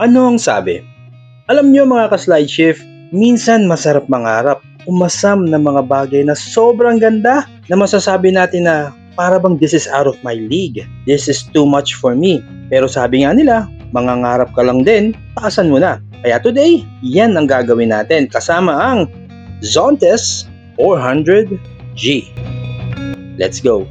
Ano ang sabi? Alam nyo mga ka-slide shift, minsan masarap mangarap, umasam ng mga bagay na sobrang ganda na masasabi natin na para bang this is out of my league. This is too much for me. Pero sabi nga nila, mangangarap ka lang din, taasan mo na. Kaya today, yan ang gagawin natin kasama ang Zontes 400G. Let's go!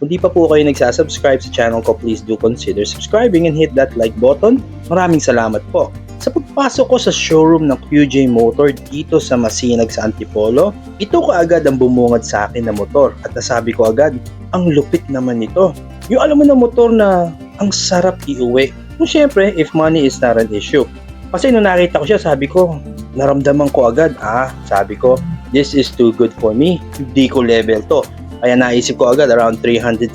Kung di pa po kayo nagsasubscribe sa channel ko, please do consider subscribing and hit that like button. Maraming salamat po. Sa pagpasok ko sa showroom ng QJ Motor dito sa Masinag sa Antipolo, ito kaagad ang bumungad sa akin na motor at nasabi ko agad, ang lupit naman nito. Yung alam mo na motor na ang sarap iuwi. Kung syempre, if money is not an issue. Kasi nung nakita ko siya, sabi ko, naramdaman ko agad, ah, sabi ko, this is too good for me. Hindi ko level to. Kaya naisip ko agad around 360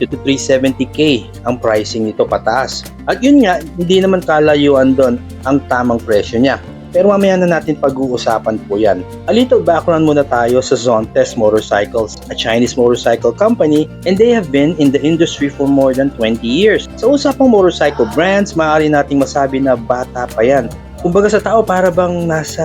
to 370k ang pricing nito pataas. At yun nga, hindi naman kalayuan doon ang tamang presyo niya. Pero mamaya na natin pag-uusapan po yan. A little background muna tayo sa Zontes Motorcycles, a Chinese motorcycle company and they have been in the industry for more than 20 years. Sa usapang motorcycle brands, maaari nating masabi na bata pa yan. Kumbaga sa tao, para bang nasa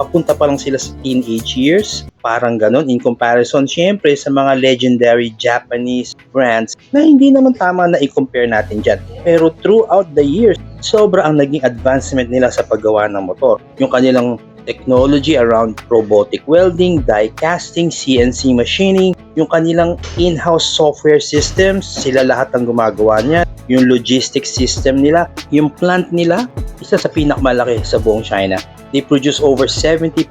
papunta pa lang sila sa teenage years. Parang ganon in comparison syempre sa mga legendary Japanese brands na hindi naman tama na i-compare natin dyan. Pero throughout the years, sobra ang naging advancement nila sa paggawa ng motor. Yung kanilang technology around robotic welding, die casting, CNC machining, yung kanilang in-house software systems, sila lahat ang gumagawa niya, yung logistics system nila, yung plant nila, isa sa pinakamalaki sa buong China. They produce over 70%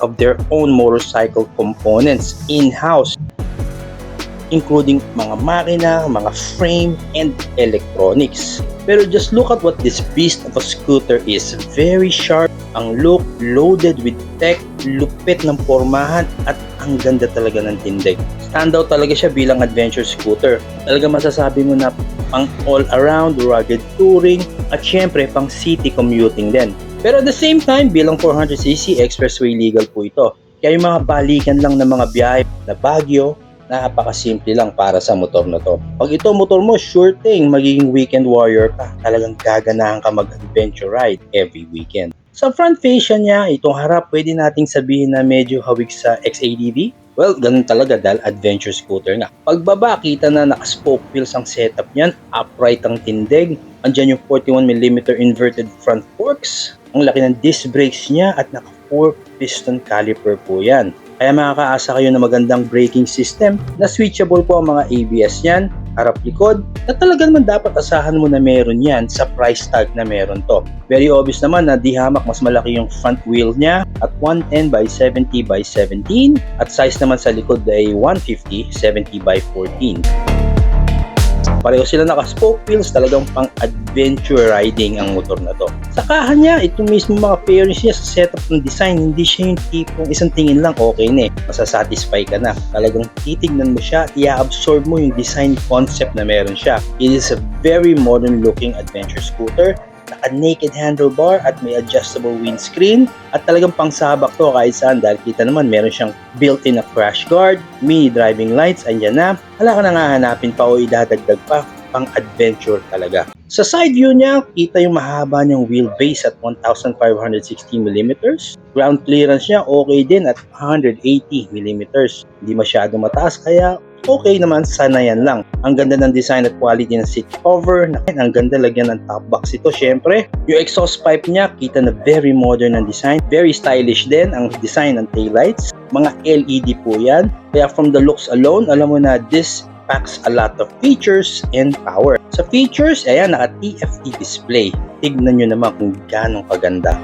of their own motorcycle components in-house including mga makina, mga frame, and electronics. Pero just look at what this beast of a scooter is. Very sharp ang look, loaded with tech, lupit ng pormahan, at ang ganda talaga ng tindig. Standout talaga siya bilang adventure scooter. Talaga masasabi mo na pang all-around, rugged touring, at syempre pang city commuting din. Pero at the same time, bilang 400cc expressway legal po ito. Kaya yung mga balikan lang ng mga biyahe na Baguio, napakasimple lang para sa motor na to. Pag ito motor mo, sure thing, magiging weekend warrior ka. Talagang gaganahan ka mag-adventure ride every weekend. Sa front fascia niya, itong harap, pwede nating sabihin na medyo hawig sa XADV. Well, ganun talaga dahil adventure scooter nga. Pagbaba, kita na naka-spoke wheels ang setup niyan, upright ang tindig, andyan yung 41mm inverted front forks, ang laki ng disc brakes niya at naka 4 piston caliper po yan. Kaya makakaasa kayo ng magandang braking system na switchable po ang mga ABS niyan, harap likod, na talaga naman dapat asahan mo na meron yan sa price tag na meron to. Very obvious naman na di hamak mas malaki yung front wheel niya at 110 by 70 by 17 at size naman sa likod ay 150 70 by 14. Pareho sila naka-spoke wheels, talagang pang adventure riding ang motor na to. Sa kahan niya, itong mismo mga fairness niya sa setup ng design, hindi siya yung tipong isang tingin lang okay na eh. Masasatisfy ka na. Talagang titignan mo siya, i-absorb mo yung design concept na meron siya. It is a very modern looking adventure scooter naka-naked handlebar at may adjustable windscreen at talagang pangsabak to kahit saan dahil kita naman meron siyang built-in na crash guard, mini driving lights, andyan na. Wala ka na nga hanapin pa o idadagdag pa pang adventure talaga. Sa side view niya, kita yung mahaba niyang wheelbase at 1,560mm. Ground clearance niya okay din at 180mm. Hindi masyado mataas kaya okay naman, sana yan lang. Ang ganda ng design at quality ng seat cover. Nakin, ang ganda lagyan ng top box ito, syempre. Yung exhaust pipe niya, kita na very modern ang design. Very stylish din ang design ng taillights. Mga LED po yan. Kaya from the looks alone, alam mo na this packs a lot of features and power. Sa features, ayan, naka TFT display. Tignan nyo naman kung ganong kaganda.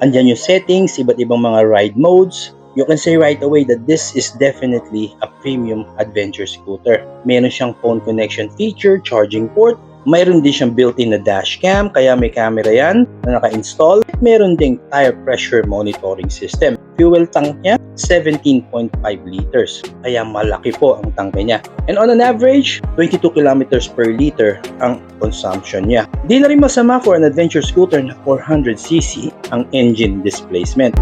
Andyan yung settings, iba't ibang mga ride modes. You can say right away that this is definitely a premium adventure scooter. Meron siyang phone connection feature, charging port, mayroon din siyang built-in na dash cam, kaya may camera yan na naka-install. Meron ding tire pressure monitoring system. Fuel tank niya, 17.5 liters. Kaya malaki po ang tangke niya. And on an average, 22 kilometers per liter ang consumption niya. Di na rin masama for an adventure scooter na 400cc ang engine displacement.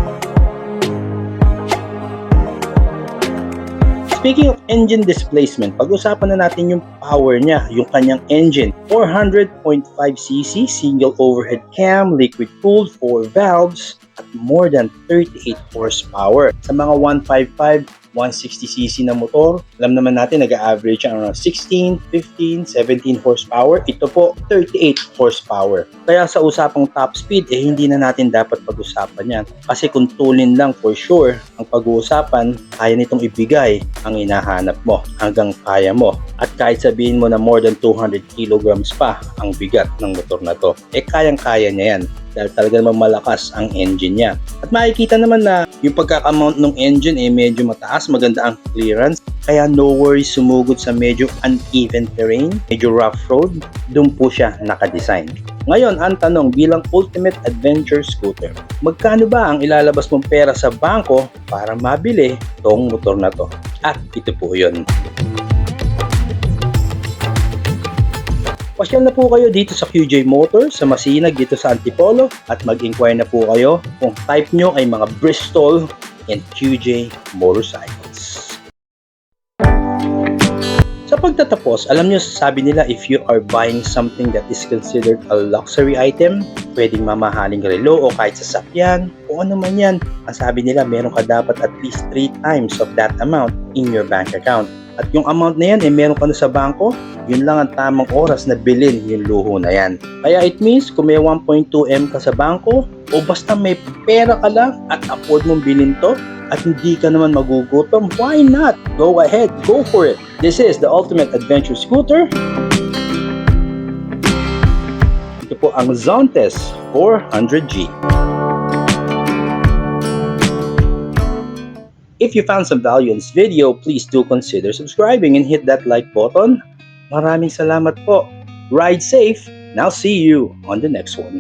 Speaking of engine displacement, pag-usapan na natin yung power niya, yung kanyang engine. 400.5cc, single overhead cam, liquid cooled, 4 valves, at more than 38 horsepower. Sa mga 155, 160cc na motor, alam naman natin nag-average siya around 16, 15, 17 horsepower. Ito po, 38 horsepower. Kaya sa usapang top speed, eh hindi na natin dapat pag-usapan yan. Kasi kung tulin lang for sure, ang pag-uusapan, kaya nitong ibigay ang hinahanap mo hanggang kaya mo. At kahit sabihin mo na more than 200 kilograms pa ang bigat ng motor na to, eh kayang-kaya niya yan dahil talaga namang malakas ang engine niya. At makikita naman na yung pagkakamount ng engine eh medyo mataas, maganda ang clearance. Kaya no worries sumugod sa medyo uneven terrain, medyo rough road, doon po siya nakadesign. Ngayon, ang tanong bilang ultimate adventure scooter, magkano ba ang ilalabas mong pera sa bangko para mabili tong motor na to? At ito po yun. Pasyal na po kayo dito sa QJ Motors sa Masinag dito sa Antipolo at mag-inquire na po kayo kung type nyo ay mga Bristol and QJ Motorcycles. Sa pagtatapos, alam nyo sabi nila if you are buying something that is considered a luxury item, pwedeng mamahaling relo o kahit sasakyan, o ano man yan, ang sabi nila meron ka dapat at least 3 times of that amount in your bank account. At yung amount na yan, eh meron ka na sa bangko, yun lang ang tamang oras na bilhin yung luho na yan. Kaya it means kung may 1.2M ka sa bangko, o basta may pera ka lang at afford mong bilhin to, at hindi ka naman magugutom, why not? Go ahead, go for it. This is the Ultimate Adventure Scooter. Ito po ang Zontes 400G. If you found some value in this video, please do consider subscribing and hit that like button. Maraming salamat po. Ride safe. Now see you on the next one.